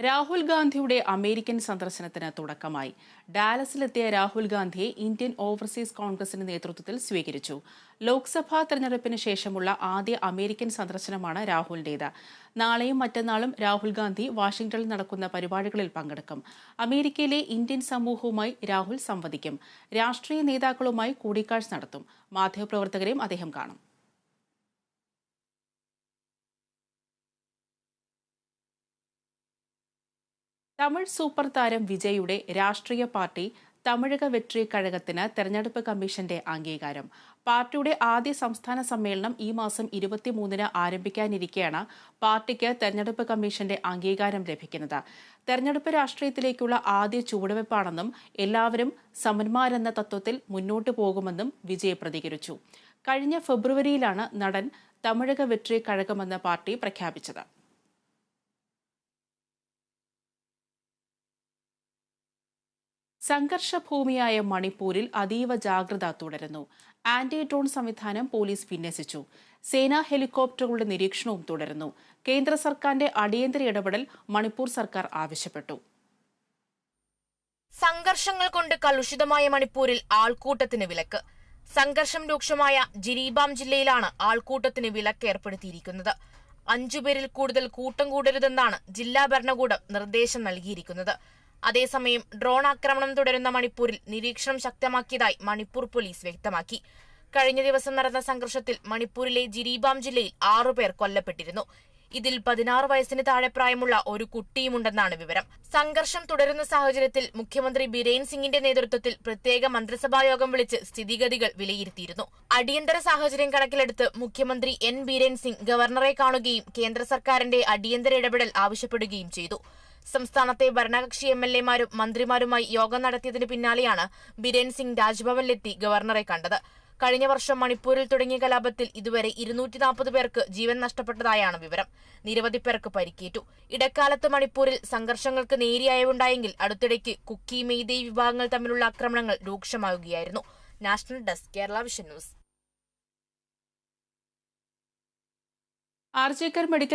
രാഹുൽ ഗാന്ധിയുടെ അമേരിക്കൻ സന്ദർശനത്തിന് തുടക്കമായി. ഡാലസിലെത്തിയ രാഹുൽ ഗാന്ധിയെ ഇന്ത്യൻ ഓവർസീസ് കോൺഗ്രസിന്റെ നേതൃത്വത്തിൽ സ്വീകരിച്ചു. ലോക്സഭാ തെരഞ്ഞെടുപ്പിന് ശേഷമുള്ള ആദ്യ അമേരിക്കൻ സന്ദർശനമാണ് രാഹുലിന്റേത്. നാളെയും മറ്റന്നാളും രാഹുൽ ഗാന്ധി വാഷിംഗ്ടണിൽ നടക്കുന്ന പരിപാടികളിൽ പങ്കെടുക്കും. അമേരിക്കയിലെ ഇന്ത്യൻ സമൂഹവുമായി രാഹുൽ സംവദിക്കും. രാഷ്ട്രീയ നേതാക്കളുമായി കൂടിക്കാഴ്ച നടത്തും. മാധ്യമപ്രവർത്തകരെയും അദ്ദേഹം കാണും. തമിഴ് സൂപ്പർ താരം വിജയുടെ രാഷ്ട്രീയ പാർട്ടി തമിഴക വെട്രി കഴകത്തിന് തെരഞ്ഞെടുപ്പ് കമ്മീഷന്റെ അംഗീകാരം. പാർട്ടിയുടെ ആദ്യ സംസ്ഥാന സമ്മേളനം ഈ മാസം ഇരുപത്തിമൂന്നിന് ആരംഭിക്കാനിരിക്കെയാണ് പാർട്ടിക്ക് തെരഞ്ഞെടുപ്പ് കമ്മീഷന്റെ അംഗീകാരം ലഭിക്കുന്നത്. തെരഞ്ഞെടുപ്പ് രാഷ്ട്രീയത്തിലേക്കുള്ള ആദ്യ ചുവടുവയ്പ്പാണെന്നും എല്ലാവരും സമന്മാരെന്ന തത്വത്തിൽ മുന്നോട്ടു പോകുമെന്നും വിജയ് പ്രതികരിച്ചു. കഴിഞ്ഞ ഫെബ്രുവരിയിലാണ് നടൻ തമിഴക വെട്രി കഴകമെന്ന പാർട്ടി പ്രഖ്യാപിച്ചത്. സംഘർഷഭൂമിയായ മണിപ്പൂരിൽ അതീവ ജാഗ്രത തുടരുന്നു. ആന്റി ഡ്രോൺ സംവിധാനം പോലീസ് വിന്യസിച്ചു. സേനാ ഹെലികോപ്റ്ററുകളുടെ നിരീക്ഷണവും തുടരുന്നു. കേന്ദ്ര സർക്കാരിന്റെ അടിയന്തര ഇടപെടൽ മണിപ്പൂർ സർക്കാർ ആവശ്യപ്പെട്ടു. സംഘർഷങ്ങൾ കൊണ്ട് കലുഷിതമായ മണിപ്പൂരിൽ ആൾക്കൂട്ടത്തിന് വിലക്ക്. സംഘർഷം രൂക്ഷമായ ജിരീബാം ജില്ലയിലാണ് ആൾക്കൂട്ടത്തിന് വിലക്ക് ഏർപ്പെടുത്തിയിരിക്കുന്നത്. അഞ്ചുപേരിൽ കൂടുതൽ കൂട്ടം കൂടരുതെന്നാണ് ജില്ലാ ഭരണകൂടം നിർദ്ദേശം നൽകിയിരിക്കുന്നത്. അതേസമയം ഡ്രോൺ ആക്രമണം തുടരുന്ന മണിപ്പൂരിൽ നിരീക്ഷണം ശക്തമാക്കിയതായി മണിപ്പൂർ പോലീസ് വ്യക്തമാക്കി. കഴിഞ്ഞ ദിവസം നടന്ന സംഘർഷത്തിൽ മണിപ്പൂരിലെ ജിരീബാം ജില്ലയിൽ ആറുപേർ കൊല്ലപ്പെട്ടിരുന്നു. ഇതിൽ പതിനാറ് വയസ്സിന് താഴെ പ്രായമുള്ള ഒരു കുട്ടിയുമുണ്ടെന്നാണ് വിവരം. സംഘർഷം തുടരുന്ന സാഹചര്യത്തിൽ മുഖ്യമന്ത്രി ബിരേൻ സിംഗിന്റെ നേതൃത്വത്തിൽ പ്രത്യേക മന്ത്രിസഭാ യോഗം വിളിച്ച് സ്ഥിതിഗതികൾ വിലയിരുത്തിയിരുന്നു. അടിയന്തര സാഹചര്യം കണക്കിലെടുത്ത് മുഖ്യമന്ത്രി എൻ ബിരേൻ സിംഗ് ഗവർണറെ കാണുകയും കേന്ദ്ര സർക്കാരിന്റെ അടിയന്തര ഇടപെടൽ ആവശ്യപ്പെടുകയും ചെയ്തു. സംസ്ഥാനത്തെ ഭരണകക്ഷി എം എൽ എമാരും മന്ത്രിമാരുമായി യോഗം നടത്തിയതിന് പിന്നാലെയാണ് ബിരേൻ സിംഗ് രാജ്ഭവനിലെത്തി ഗവർണറെ കണ്ടത്. കഴിഞ്ഞ വർഷം മണിപ്പൂരിൽ തുടങ്ങിയ കലാപത്തിൽ ഇതുവരെ ഇരുന്നൂറ്റി നാൽപ്പത് പേർക്ക് ജീവൻ നഷ്ടപ്പെട്ടതായാണ് വിവരം. നിരവധി പേർക്ക് പരിക്കേറ്റു. ഇടക്കാലത്ത് മണിപ്പൂരിൽ സംഘർഷങ്ങൾക്ക് നേരിയായുണ്ടായെങ്കിൽ അടുത്തിടയ്ക്ക് കുക്കി മെയ്തേ വിഭാഗങ്ങൾ തമ്മിലുള്ള ആക്രമണങ്ങൾ രൂക്ഷമാവുകയായിരുന്നു. National desk Kerala vision news. ആർജേക്കർ മെഡിക്കൽ